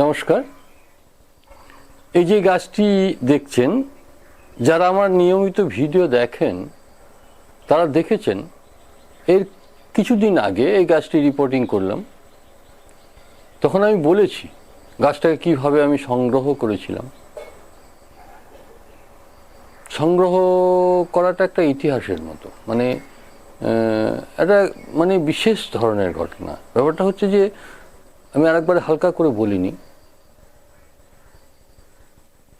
নমস্কার। এই যে গাছটি দেখছেন, যারা আমার নিয়মিত ভিডিও দেখেন, তারা দেখেছেন, এর কিছুদিন আগে এই গাছটি রিপোর্টিং করলাম। তখন আমি বলেছি, গাছটাকে কীভাবে আমি সংগ্রহ করেছিলাম। সংগ্রহ করাটা একটা ইতিহাসের মতো। মানে একটা মানে বিশেষ ধরনের ঘটনা। ব্যাপারটা হচ্ছে যে, আমি আরেকবার হালকা করে বলিনি।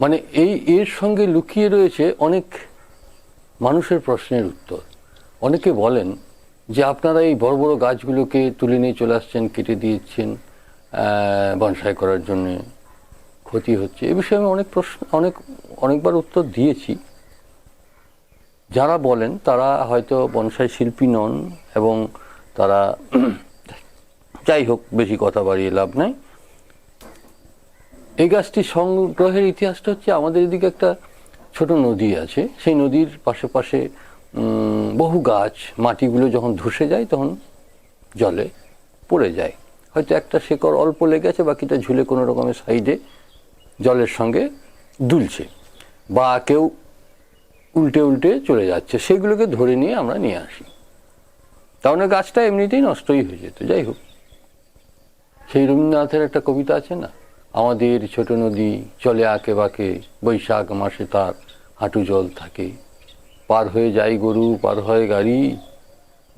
মানে এই, এর সঙ্গে লুকিয়ে রয়েছে অনেক মানুষের প্রশ্নের উত্তর। অনেকে বলেন যে আপনারা এই বড় বড় গাছগুলোকে তুলে নিয়ে চলে আসছেন, কেটে দিয়েছেন বনসাই করার জন্য ক্ষতি হচ্ছে। এ বিষয়ে আমি অনেক প্রশ্ন, অনেক, অনেকবার উত্তর দিয়েছি। যারা বলেন তারা হয়তো বনসাই শিল্পী নন এবং তারা যাই হোক, বেশি কথা বাড়িয়ে লাভ নাই। এই গাছটি সংগ্রহের ইতিহাসটা হচ্ছে আমাদের এদিকে একটা ছোট নদী আছে। সেই নদীর পাশে পাশে বহু গাছ, মাটিগুলো যখন ধসে যায় তখন জলে পড়ে যায়। হয়তো একটা শেকড় অল্প লেগে লেগেছে, বাকিটা ঝুলে কোনো রকমের সাইডে জলের সঙ্গে দুলছে বা কেউ উল্টে উল্টে চলে যাচ্ছে। সেগুলোকে ধরে নিয়ে আমরা নিয়ে আসি। তাহলে গাছটা এমনিতেই নষ্টই হয়ে যেত। যাই হোক, সেই রবীন্দ্রনাথের একটা কবিতা আছে না? আমাদের ছোট নদী চলে আঁকে বাঁকে, বৈশাখ মাসে তার হাঁটু জল থাকে। পার হয়ে যায় গরু, পার হয় গাড়ি,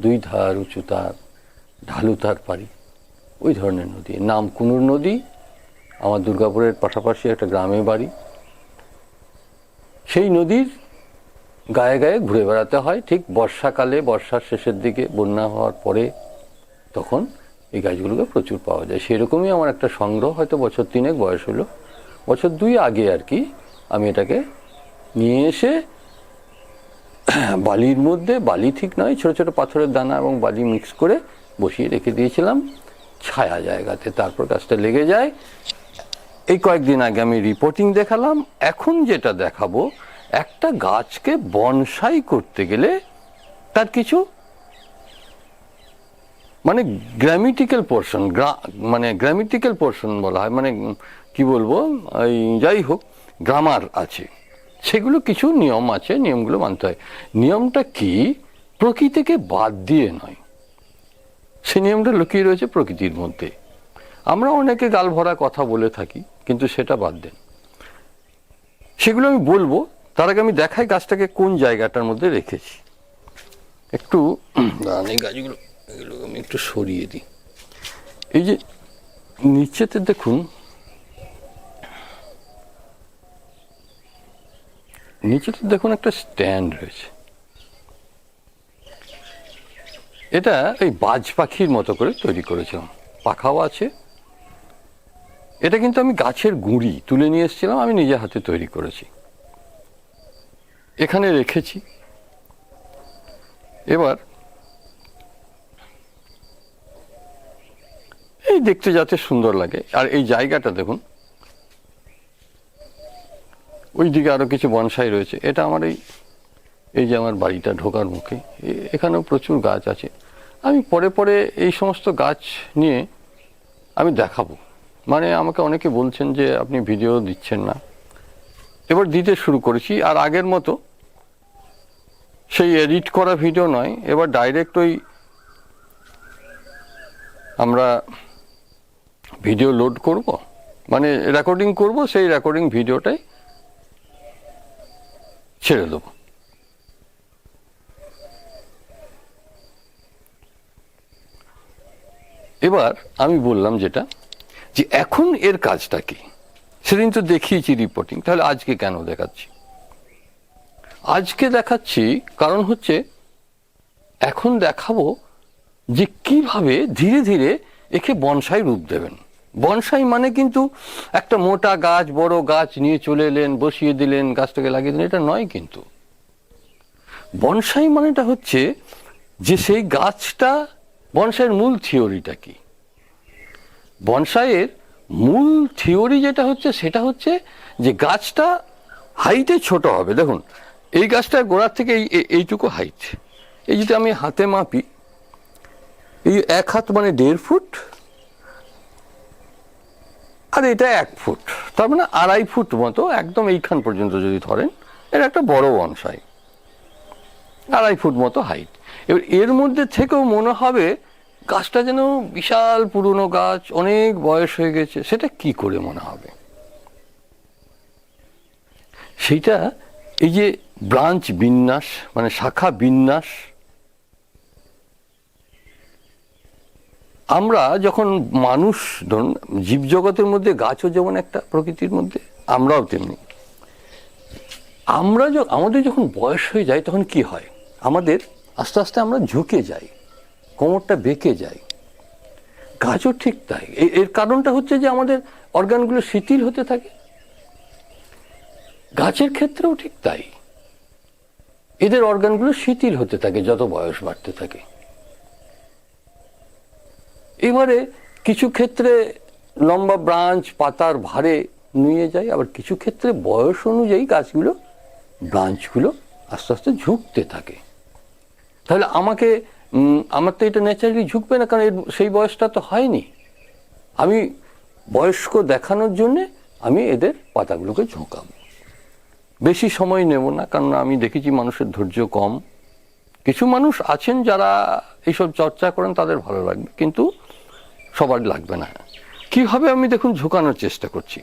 দুই ধার উঁচু তার, ঢালু তার পারি ওই ধরনের নদী। নাম কুনুর নদী। আমার দুর্গাপুরের পাশাপাশি একটা গ্রামে বাড়ি। সেই নদীর গায়ে গায়ে ঘুরে বেড়াতে হয়। ঠিক বর্ষাকালে, বর্ষার শেষের দিকে বন্যা হওয়ার পরে তখন এই গাছগুলোকে প্রচুর পাওয়া যায়। সেরকমই আমার একটা সংগ্রহ হয়তো বছর তিনেক বয়স হলো। বছর দুই আগে আর কি আমি এটাকে নিয়ে এসে বালির মধ্যে, বালি ঠিক নয়, ছোট ছোট পাথরের দানা এবং বালি মিক্স করে বসিয়ে রেখে দিয়েছিলাম ছায়া জায়গাতে। তারপর গাছটা লেগে যায়। এই কয়েকদিন আগে আমি রিপোর্টিং দেখালাম। এখন যেটা দেখাবো, একটা গাছকে বনসাই করতে গেলে তার কিছু মানে গ্রামিটিক্যাল পোর্শন মানে গ্রামিটিক্যাল পোর্শন বলা হয় মানে কি বলব, এই যাই হোক গ্রামার আছে। সেগুলো কিছু নিয়ম আছে, নিয়মগুলো মানতে হয়। নিয়মটা কি? প্রকৃতিকে বাদ দিয়ে নয়। সে নিয়মটা লুকিয়ে রয়েছে প্রকৃতির মধ্যে। আমরা অনেকে গাল ভরা কথা বলে থাকি, কিন্তু সেটা বাদ দেন। সেগুলো আমি বলব, তার আগে আমি দেখাই গাছটাকে কোন জায়গাটার মধ্যে রেখেছি। একটু এই গাছগুলো আমি একটু সরিয়ে দিই। এই যে নিচেতে দেখুন নিচেতে দেখুন একটা স্ট্যান্ড রয়েছে। এটা এই বাজ পাখির মতো করে তৈরি করেছিলাম। পাখাও আছে। এটা কিন্তু আমি গাছের গুঁড়ি তুলে নিয়ে এসেছিলাম, আমি নিজে হাতে তৈরি করেছি। এখানে রেখেছি। এবার এই দেখতে যাতে সুন্দর লাগে। আর এই জায়গাটা দেখুন। ওই দিকে আরও কিছু বনসাই রয়েছে। এটা আমার এই এই যে আমার বাড়িটা ঢোকার মুখে। এখানেও প্রচুর গাছ আছে। আমি পরে পরে এই সমস্ত গাছ নিয়ে আমি দেখাবো। মানে আমাকে অনেকে বলছেন যে আপনি ভিডিও দিচ্ছেন না। এবার দিতে শুরু করেছি। আর আগের মতো সেই এডিট করা ভিডিও নয়। এবার ডাইরেক্ট ওই আমরা ভিডিও লোড করব? মানে রেকর্ডিং করব, সেই রেকর্ডিং ভিডিওটাই ছেড়ে দেবো। এবার আমি বললাম যেটা, যে এখন এর কাজটা কি? সেদিন তো দেখিয়েছি রিপোর্টিং তাহলে আজকে কেন দেখাচ্ছি? আজকে দেখাচ্ছি কারণ হচ্ছে, এখন দেখাবো যে কীভাবে ধীরে ধীরে একে বনসাই রূপ দেবেন। বনসাই মানে কিন্তু একটা মোটা গাছ, বড় গাছ নিয়ে চলে এলেন, বসিয়ে দিলেন, গাছটাকে লাগিয়ে দিলেন, এটা নয় কিন্তু। বনসাই মানেটা হচ্ছে যে সেই গাছটা, বনসাইয়ের মূল থিওরিটা কি? বনসাইয়ের মূল থিওরি যেটা হচ্ছে, সেটা হচ্ছে যে গাছটা হাইটে ছোট হবে। দেখুন, এই গাছটার গোড়ার থেকে এই, এই- এইটুকু হাইট। এই যদি আমি হাতে মাপি, এই এক হাত মানে দেড় ফুট আর এটা এক ফুট। তার মানে আড়াই ফুট মতো একদম এইখান পর্যন্ত যদি ধরেন এটা একটা বড় বনসাই। আড়াই ফুট মতো হাইট এবার এর মধ্যে থেকেও মনে হবে গাছটা যেন বিশাল পুরনো গাছ, অনেক বয়স হয়ে গেছে। সেটা কি করে মনে হবে? সেইটা এই যে ব্রাঞ্চ বিন্যাস মানে শাখা বিন্যাস আমরা যখন মানুষ, ধরুন, জীবজগতের মধ্যে গাছও যেমন একটা প্রকৃতির মধ্যে, আমরাও তেমনি। আমরা আমাদের যখন বয়স হয়ে যায় তখন কি হয়? আমাদের আস্তে আস্তে আমরা ঝুঁকে যাই, কোমরটা বেঁকে যায় গাছও ঠিক তাই। এর কারণটা হচ্ছে যে আমাদের অর্গানগুলো শিথিল হতে থাকে। গাছের ক্ষেত্রেও ঠিক তাই। এদের অর্গানগুলো শিথিল হতে থাকে, যত বয়স বাড়তে থাকে। এবারে কিছু ক্ষেত্রে লম্বা ব্রাঞ্চ, পাতার ভারে নুয়ে যায়, আবার কিছু ক্ষেত্রে বয়স অনুযায়ী গাছগুলো, ব্রাঞ্চগুলো আস্তে আস্তে ঝুঁকতে থাকে। তাহলে আমাকে আমার তো এটা ন্যাচারালি ঝুঁকবে না, কারণ সেই বয়সটা তো হয়নি। আমি বয়স্ক দেখানোর জন্যে আমি এদের পাতাগুলোকে ঝোঁকাবো। বেশি সময় নেব না, কারণ আমি দেখেছি মানুষের ধৈর্য কম। কিছু মানুষ আছেন যারা এইসব চর্চা করেন, তাদের ভালো লাগবে। কিন্তু সবার লাগবে না। কীভাবে আমি দেখুন ঝুঁকানোর চেষ্টা করছি।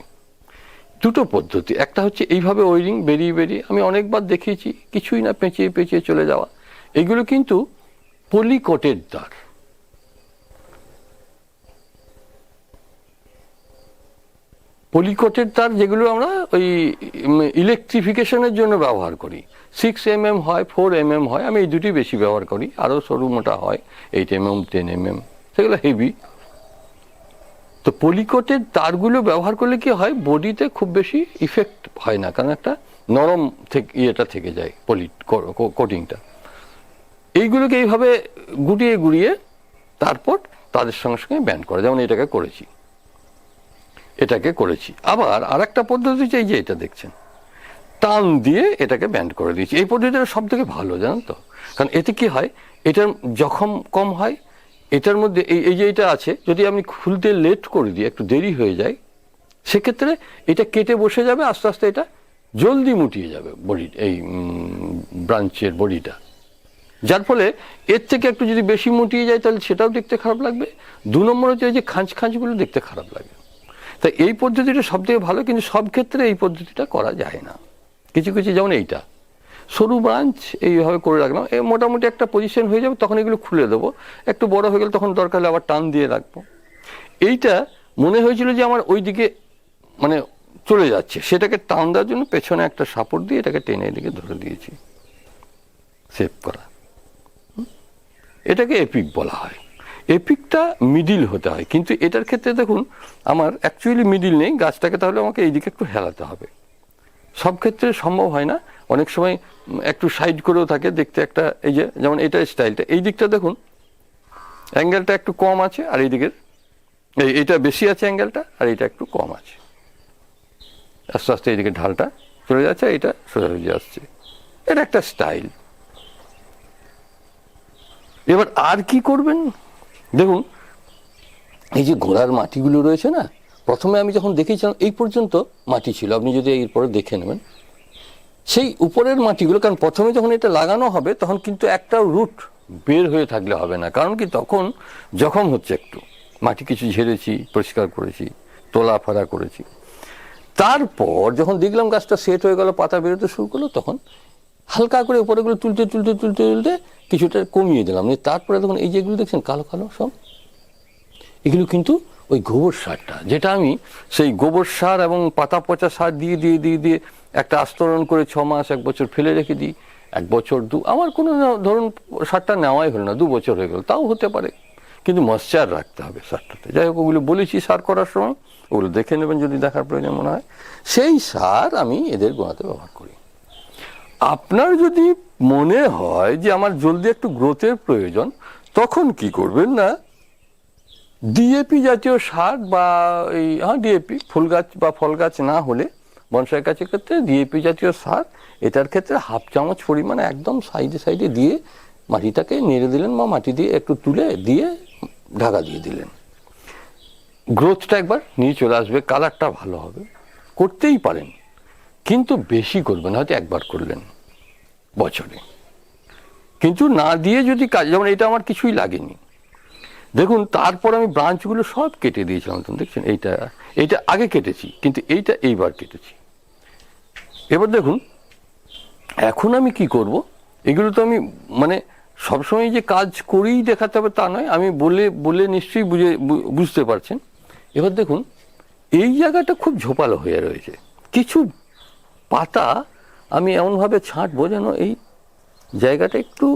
দুটো পদ্ধতি। একটা হচ্ছে এইভাবে ওয়ারিং বেরিয়ে বেরিয়ে আমি অনেকবার দেখিয়েছি, কিছুই না পেঁচিয়ে পেঁচিয়ে চলে যাওয়া। এগুলো কিন্তু পলিকটের দ্বার। পলিকটের তার যেগুলো আমরা ওই ইলেকট্রিফিকেশনের জন্য ব্যবহার করি। সিক্স এম এম হয় ফোর এম এম হয়, আমি এই দুটি বেশি ব্যবহার করি। আরও সরু মোটা হয় eight M M ten M M সেগুলো হেভি তো পলিকটের তারগুলো ব্যবহার করলে কি হয়? বডিতে খুব বেশি ইফেক্ট হয় না, কারণ একটা নরম থেকে, ইয়েটা থেকে যায় পলি কোটিংটা এইগুলোকে এইভাবে গুটিয়ে গুড়িয়ে তারপর তাদের সঙ্গে সঙ্গে ব্যান্ড করা, যেমন এটাকে করেছি। এটাকে করেছি। আবার আর একটা পদ্ধতি চাই যে এটা দেখছেন। টান দিয়ে এটাকে ব্যান্ড করে দিয়েছি। এই পদ্ধতিটা সব থেকে ভালো, জানেন তো? কারণ এতে কি হয়? এটার জখম কম হয় এটার মধ্যে এই যে এটা আছে, যদি আমি খুলতে লেট করে দিই, একটু দেরি হয়ে যায়, সেক্ষেত্রে এটা কেটে বসে যাবে, আস্তে আস্তে এটা জলদি মুটিয়ে যাবে বডি, এই ব্রাঞ্চের বডিটা। যার ফলে এর থেকে একটু যদি বেশি মুটিয়ে যায়, তাহলে সেটাও দেখতে খারাপ লাগবে। দু নম্বর হচ্ছে যে খাঁজ খাঁজগুলো দেখতে খারাপ লাগে। তাই এই পদ্ধতিটা সব থেকে ভালো, কিন্তু সব ক্ষেত্রে এই পদ্ধতিটা করা যায় না। কিছু কিছু যেমন এইটা। সরু ব্রাঞ্চ এইভাবে করে রাখলাম। এই মোটামুটি একটা পজিশন হয়ে যাবে, তখন এগুলো খুলে দেবো। একটু বড় হয়ে গেলে তখন দরকার হলে আবার টান দিয়ে রাখব। এইটা মনে হয়েছিল যে আমার ওই দিকে মানে চলে যাচ্ছে। সেটাকে টান দেওয়ার জন্য পেছনে একটা সাপোর্ট দিয়ে এটাকে টেনে এদিকে ধরে দিয়েছি। সেভ করা। এটাকে এপিক বলা হয়। এপিকটা মিডিল হতে হয়। কিন্তু এটার ক্ষেত্রে দেখুন, আমার অ্যাকচুয়ালি মিডিল নেই। গাছটাকে তাহলে আমাকে এইদিকে একটু হেলাতে হবে। সব ক্ষেত্রে সম্ভব হয় না। অনেক সময় একটু সাইড করেও থাকে, দেখতে একটা এই যে, যেমন এটা স্টাইলটা এই দিকটা দেখুন অ্যাঙ্গেলটা একটু কম আছে আর এই দিকের। এই, এটা বেশি আছে অ্যাঙ্গেলটা আর এটা একটু কম আছে। আস্তে আস্তে এইদিকে ঢালটা চলে যাচ্ছে, আর এটা সোজা হয়ে আসছে এটা একটা স্টাইল এবার আর কি করবেন? দেখুন, এই যে ঘোড়ার মাটিগুলো রয়েছে না প্রথমে আমি যখন দেখেছিলাম এই পর্যন্ত মাটি ছিল। আপনি যদি এরপরে দেখে নেবেন, সেই উপরের মাটিগুলো, কারণ প্রথমে যখন এটা লাগানো হবে, তখন কিন্তু একটা রুট বের হয়ে থাকলে হবে না। কারণ কি, তখন জখম হচ্ছে একটু। মাটি কিছু ঝেড়েছি, পরিষ্কার করেছি, তোলা ফাড়া করেছি। তারপর যখন দেখলাম গাছটা সেট হয়ে গেল, পাতা বেরোতে শুরু করল, তখন হালকা করে উপরেগুলো তুলতে তুলতে তুলতে তুলতে কিছুটা কমিয়ে দিলাম। তারপরে তখন এই যেগুলো দেখছেন, কালো কালো সব, এগুলো কিন্তু ওই গোবর সারটা, যেটা আমি সেই গোবর সার এবং পাতা পচা সার দিয়ে দিয়ে দিয়ে দিয়ে একটা আস্তরণ করে ছ মাস, এক বছর ফেলে রেখে দিই। এক বছর দু, আমার কোনো ধরুন সারটা নেওয়াই হলো না, দু বছর হয়ে গেল, তাও হতে পারে। কিন্তু মশ্চার রাখতে হবে সারটাতে। যাই হোক, ওগুলো বলেছি সার করার সময়, ওগুলো দেখে নেবেন যদি দেখার প্রয়োজন মনে হয়। সেই সার আমি এদের গোড়াতে ব্যবহার করি। আপনার যদি মনে হয় যে আমার জলদি একটু গ্রোথের প্রয়োজন, তখন কি করবেন না ডিএপি জাতীয় সার বা এই হ্যাঁ ডিএপি ফুল গাছ বা ফল গাছ না হলে বনসাই গাছের ক্ষেত্রে ডিএপি জাতীয় সার, এটার ক্ষেত্রে হাফ চামচ পরিমাণে একদম সাইডে সাইডে দিয়ে মাটিটাকে নেড়ে দিলেন বা মাটি দিয়ে একটু তুলে দিয়ে ঢাকা দিয়ে দিলেন। গ্রোথটা একবার নিয়ে চলে আসবে, কালারটা ভালো হবে। করতেই পারেন, কিন্তু বেশি করবেন, হয়তো একবার করলেন বছরে। কিন্তু না দিয়ে যদি কাজ, যেমন এটা আমার কিছুই লাগেনি। দেখুন, তারপর আমি ব্রাঞ্চগুলো সব কেটে দিয়েছিলাম তুমি দেখছেন, এইটা এইটা আগে কেটেছি, কিন্তু এইটা এইবার কেটেছি। এবার দেখুন, এখন আমি কি করব? এগুলো তো আমি মানে সবসময় যে কাজ করেই দেখাতে হবে তা নয়, আমি বলে বলে নিশ্চয়ই বুঝে বুঝতে পারছেন। এবার দেখুন, এই জায়গাটা খুব ঝোপালো হয়ে রয়েছে। কিছু পাতা আমি এমনভাবে ছাঁটবো যেন এই জায়গাটা একটু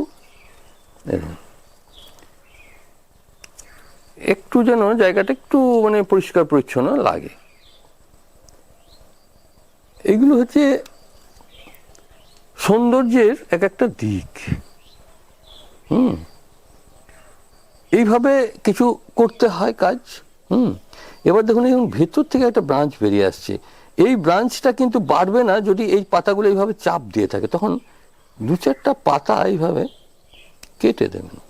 একটু যেন জায়গাটা একটু মানে পরিষ্কার পরিচ্ছন্ন লাগে। এগুলো হচ্ছে সৌন্দর্যের এক একটা দিক। হুম। এইভাবে কিছু করতে হয় কাজ। হুম। এবার দেখুন এখন ভেতর থেকে একটা ব্রাঞ্চ বেরিয়ে আসছে। এই ব্রাঞ্চটা কিন্তু বাড়বে না যদি এই পাতাগুলো এইভাবে চাপ দিয়ে থাকে। তখন দু চারটা পাতা এইভাবে কেটে দেবেন।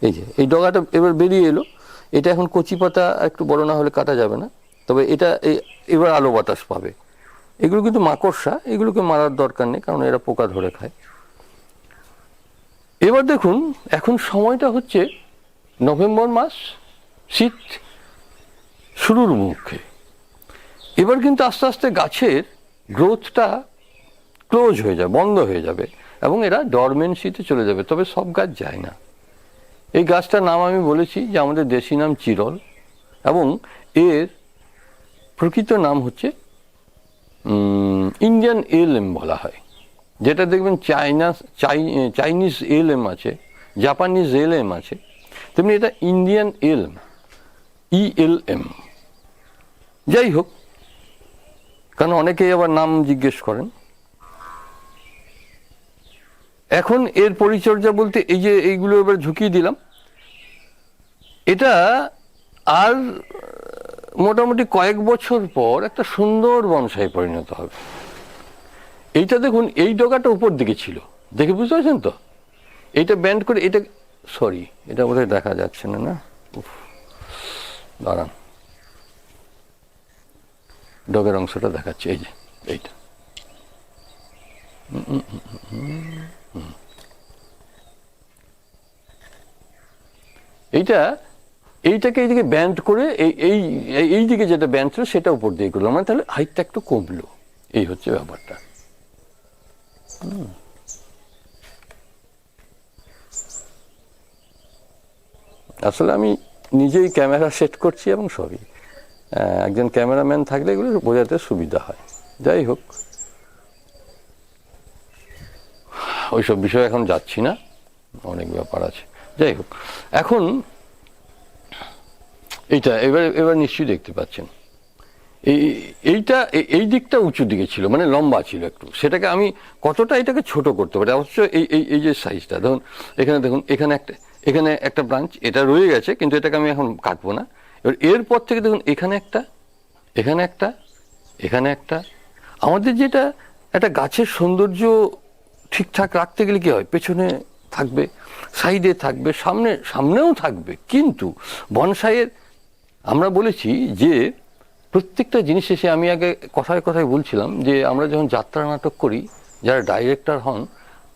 এই যে, এই ডগাটা এবার বেরিয়ে এলো। এটা এখন কচি পাতা একটু বড় না হলে কাটা যাবে না। তবে এটা এবার আলো বাতাস পাবে। এগুলো কিন্তু মাকড়সা, এগুলোকে মারার দরকার নেই, কারণ এরা পোকা ধরে খায়। এবার দেখুন, এখন সময়টা হচ্ছে নভেম্বর মাস, শীত শুরুর মুখে। এবার কিন্তু আস্তে আস্তে গাছের গ্রোথটা ক্লোজ হয়ে যাবে, বন্ধ হয়ে যাবে, এবং এরা ডরমেন্সিতে চলে যাবে, তবে সব গাছ যায় না। এই গাছটার নাম আমি বলেছি যে আমাদের দেশি নাম চিরল এবং এর প্রকৃত নাম হচ্ছে ইন্ডিয়ান এলএম বলা হয়। যেটা দেখবেন চাইনা চাই- চাইনিজ এলএম আছে জাপানিজ এলএম আছে। তেমনি এটা ইন্ডিয়ান এলএম ইএলএম যাই হোক, কারণ অনেকেই আবার নাম জিজ্ঞেস করেন। এখন এর পরিচর্যা বলতে এই যে এইগুলো এবার ঝুঁকিয়ে দিলাম, এটা আর মোটামুটি কয়েক বছর পর একটা সুন্দর বনসাই পরিণত হবে। এইটা দেখুন, এই ডগাটা উপর দিকে ছিল। দেখে বুঝতে পারছেন তো? এইটা ব্যান্ড করে, এটা সরি এটা বোধহয় দেখা যাচ্ছে না না? দাঁড়ান। ডগের অংশটা দেখাচ্ছে, এই যে, এইটা। এইটা, এইটাকে এইদিকে ব্যান্ড করে এই এই, এই- এই দিকে যেটা ব্যান্ড ছিল সেটা উপর দিয়ে করল। মানে তাহলে হাইটটা একটু কমলো। এই হচ্ছে ব্যাপারটা। আসলে আমি নিজেই ক্যামেরা সেট করছি এবং সবই। একজন ক্যামেরাম্যান থাকলে এগুলো বোঝাতে সুবিধা হয়। যাই হোক। ওইসব বিষয়ে এখন যাচ্ছি না। অনেক ব্যাপার আছে। যাই হোক, এখন এইটা, এবার এবার নিশ্চয়ই দেখতে পাচ্ছেন। এই, এইটা এই দিকটা উঁচু দিকে ছিল মানে লম্বা ছিল একটু। সেটাকে আমি কতটা এটাকে ছোট করতে পারি? অবশ্য এই এই এই যে সাইজটা ধরুন, এখানে দেখুন, এখানে একটা এখানে একটা ব্রাঞ্চ এটা রয়ে গেছে, কিন্তু এটাকে আমি এখন কাটবো না। এবার এরপর থেকে দেখুন, এখানে একটা এখানে একটা এখানে একটা। আমাদের যেটা, একটা গাছের সৌন্দর্য ঠিকঠাক রাখতে গেলে কি হয়? পেছনে থাকবে, সাইডে থাকবে, সামনে, সামনেও থাকবে। কিন্তু বনসাইয়ের, আমরা বলেছি যে প্রত্যেকটা জিনিস এসে আমি আগে কথায় কথায় বলছিলাম যে আমরা যখন যাত্রা নাটক করি, যারা ডাইরেক্টর হন,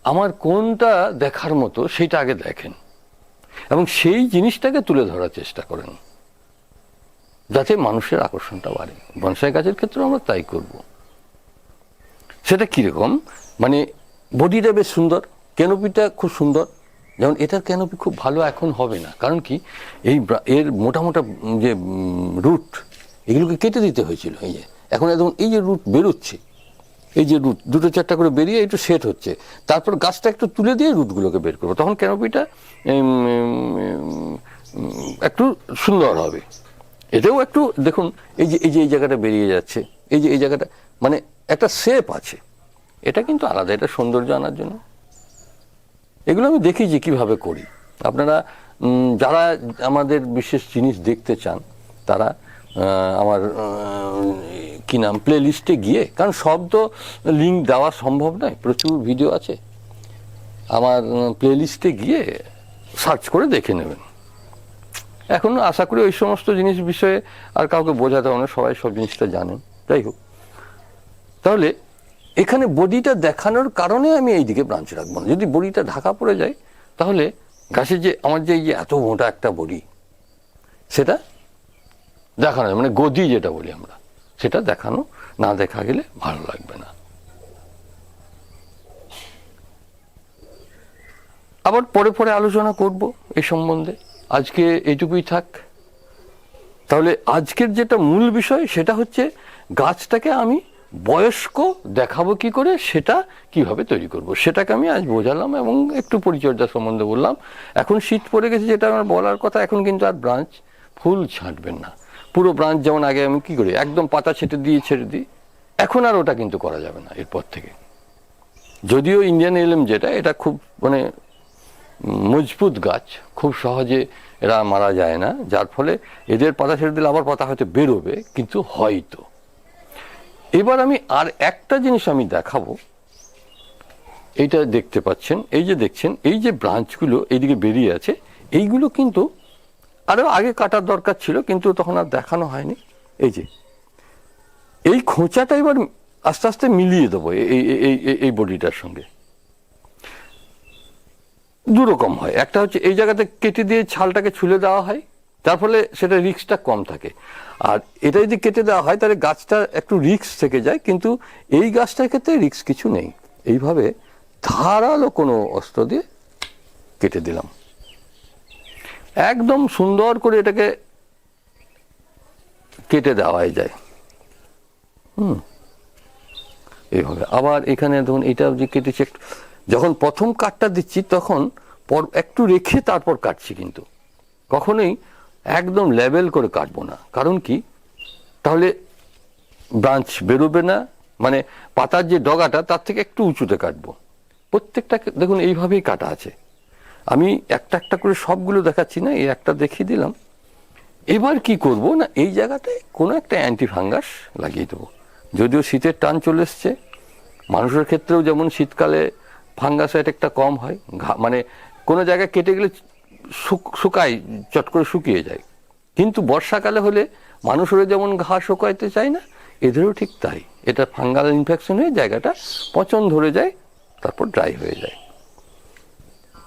আমার কোনটা দেখার মতো সেটা আগে দেখেন। এবং সেই জিনিসটাকে তুলে ধরার চেষ্টা করেন। যাতে মানুষের আকর্ষণটা বাড়ে। বনসাই গাছের ক্ষেত্রে আমরা তাই করব। সেটা কীরকম? মানে বডিটা বেশ সুন্দর, ক্যানোপিটা খুব সুন্দর। যেমন এটার ক্যানোপি খুব ভালো এখন হবে না। কারণ কি? এই এর মোটা মোটা যে রুট, এগুলোকে কেটে দিতে হয়েছিল, এই যে। এখন একদম এই যে রুট বেরোচ্ছে, এই যে রুট, দুটো চারটা করে বেরিয়ে একটু সেট হচ্ছে। তারপর গাছটা একটু তুলে দিয়ে রুটগুলোকে বের করব। তখন ক্যানোপিটা একটু সুন্দর হবে। এটাও একটু, দেখুন, এই যে এই যে, এই জায়গাটা বেরিয়ে যাচ্ছে, এই যে, এই জায়গাটা মানে একটা শেপ আছে। এটা কিন্তু আলাদা, এটা সৌন্দর্য আনার জন্য। এগুলো আমি দেখি যে কীভাবে করি। আপনারা যারা আমাদের বিশেষ জিনিস দেখতে চান, তারা আমার কি নাম প্লে লিস্টে গিয়ে, কারণ সব তো লিঙ্ক দেওয়া সম্ভব নয়, প্রচুর ভিডিও আছে। আমার প্লে লিস্টে গিয়ে সার্চ করে দেখে নেবেন। এখন আশা করি ওই সমস্ত জিনিস বিষয়ে আর কাউকে বোঝাতে হবে না, সবাই সব জিনিসটা জানেন। যাই হোক। তাহলে এখানে বডিটা দেখানোর কারণে আমি এইদিকে ব্রাঞ্চ রাখব না। যদি বডিটা ঢাকা পড়ে যায়, তাহলে গাছের যে আমার যে এই যে এত মোটা একটা বডি, সেটা দেখানো মানে গদি যেটা বলি আমরা, সেটা দেখানো, না দেখা গেলে ভালো লাগবে না। আবার পরে পরে আলোচনা করব এই সম্বন্ধে। আজকে এইটুকুই থাক। তাহলে আজকের যেটা মূল বিষয়, সেটা হচ্ছে গাছটাকে আমি বয়স্ক, দেখাবো কি করে, সেটা কীভাবে তৈরি করব? সেটাকে আমি আজ বোঝালাম এবং একটু পরিচর্যা সম্বন্ধে বললাম। এখন শীত পড়ে গেছে, যেটা আমার বলার কথা, এখন কিন্তু আর ব্রাঞ্চ ফুল ছাঁটবেন না। পুরো ব্রাঞ্চ যেমন আগে আমি কি করি, একদম পাতা ছেটে দিয়ে ছেড়ে দিই, এখন আর ওটা কিন্তু করা যাবে না এরপর থেকে। যদিও ইন্ডিয়ান এলএম যেটা, এটা খুব মানে মজবুত গাছ, খুব সহজে এরা মারা যায় না, যার ফলে এদের পাতা ছেড়ে দিলে আবার পাতা হয়তো বেরোবে, কিন্তু হয়তো। এবার আমি আর একটা জিনিস আমি দেখাবো। এইটা দেখতে পাচ্ছেন, এই যে দেখছেন, এই যে ব্রাঞ্চগুলো এইদিকে বেরিয়ে আছে, এইগুলো কিন্তু আরও আগে কাটার দরকার ছিল, কিন্তু তখন আর দেখানো হয়নি। এই যে, এই খোঁচাটা এবার আস্তে আস্তে মিলিয়ে দেবো এই, এই- এই বডিটার সঙ্গে। দু রকম হয়। একটা হচ্ছে এই জায়গাতে কেটে দিয়ে ছালটাকে ছুলে দেওয়া হয় তার ফলে সেটা রিক্সটা কম থাকে। আর এটা যদি কেটে দেওয়া হয়, তাহলে গাছটা একটু রিক্স থেকে যায়, কিন্তু এই গাছটার ক্ষেত্রে রিক্স কিছু নেই। এইভাবে ধারালো কোনো অস্ত্র দিয়ে কেটে দিলাম। একদম সুন্দর করে এটাকে কেটে দেওয়াই যায়। হুম। এইভাবে। আবার এখানে ধরুন, এটা যে কেটেছি একটু যখন প্রথম কাটটা দিচ্ছি, তখন পর একটু রেখে তারপর কাটছি কিন্তু। কখনোই একদম লেভেল করে কাটবো না। কারণ কি? তাহলে ব্রাঞ্চ বেরোবে না মানে পাতার যে ডগাটা তার থেকে একটু উঁচুতে কাটবো। প্রত্যেকটা দেখুন, এইভাবেই কাটা আছে। আমি একটা একটা করে সবগুলো দেখাচ্ছি না, এই একটা দেখিয়ে দিলাম। এবার কি করব না, এই জায়গাতে কোনো একটা অ্যান্টি ফাঙ্গাস লাগিয়ে দেবো। যদিও শীতের টান চলে এসছে, মানুষের ক্ষেত্রেও যেমন শীতকালে ফাঙ্গাস একটা কম হয় মানে কোনো জায়গায় কেটে গেলে শুকায়, চট করে শুকিয়ে যায়। কিন্তু বর্ষাকালে হলে মানুষেরও যেমন ঘা শুকাইতে চায় না, এদেরও ঠিক তাই। এটা ফাঙ্গাল ইনফেকশন হয়ে জায়গাটা পচন ধরে যায়, তারপর ড্রাই হয়ে যায়।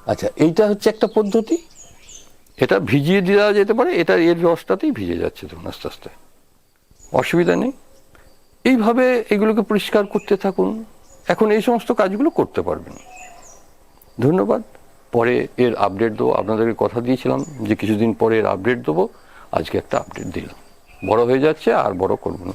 আচ্ছা এইটা হচ্ছে একটা পদ্ধতি? এটা ভিজিয়ে দেওয়া যেতে পারে, এটা এর রসটাতেই ভিজে যাচ্ছে তখন আস্তে আস্তে। অসুবিধা নেই। এইভাবে এগুলোকে পরিষ্কার করতে থাকুন। এখন এই সমস্ত কাজগুলো করতে পারবেন। ধন্যবাদ। পরে এর আপডেট দেবো। আপনাদেরকে কথা দিয়েছিলাম যে কিছুদিন পরে এর আপডেট দেবো। আজকে একটা আপডেট দিলাম। বড় হয়ে যাচ্ছে আর বড় করব না।